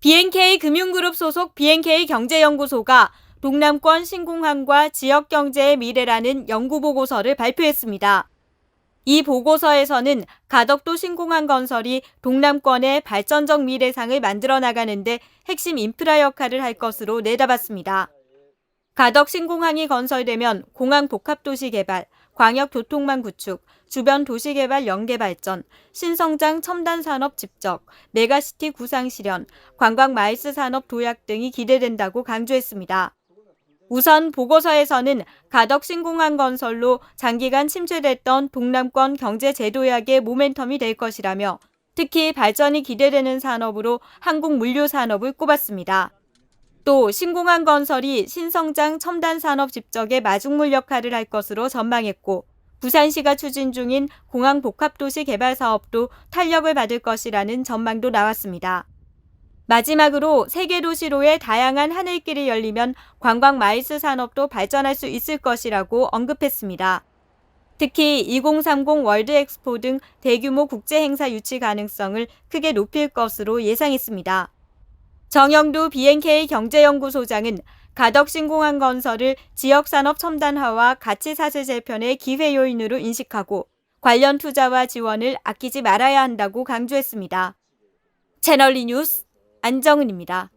BNK 금융그룹 소속 BNK 경제연구소가 동남권 신공항과 지역 경제의 미래라는 연구 보고서를 발표했습니다. 이 보고서에서는 가덕도 신공항 건설이 동남권의 발전적 미래상을 만들어 나가는데 핵심 인프라 역할을 할 것으로 내다봤습니다. 가덕 신공항이 건설되면 공항 복합도시 개발, 광역 교통망 구축, 주변 도시 개발 연계 발전, 신성장 첨단 산업 집적, 메가시티 구상 실현, 관광 마이스 산업 도약 등이 기대된다고 강조했습니다. 우선 보고서에서는 가덕 신공항 건설로 장기간 침체됐던 동남권 경제 재도약의 모멘텀이 될 것이라며 특히 발전이 기대되는 산업으로 항공 물류 산업을 꼽았습니다. 또 신공항 건설이 신성장 첨단 산업 집적의 마중물 역할을 할 것으로 전망했고 부산시가 추진 중인 공항 복합도시 개발 사업도 탄력을 받을 것이라는 전망도 나왔습니다. 마지막으로 세계 도시로의 다양한 하늘길이 열리면 관광 마이스 산업도 발전할 수 있을 것이라고 언급했습니다. 특히 2030 월드 엑스포 등 대규모 국제 행사 유치 가능성을 크게 높일 것으로 예상했습니다. 정영도 BNK 경제연구소장은 가덕 신공항 건설을 지역산업 첨단화와 가치 사슬 재편의 기회 요인으로 인식하고 관련 투자와 지원을 아끼지 말아야 한다고 강조했습니다. 채널리 뉴스 안정은입니다.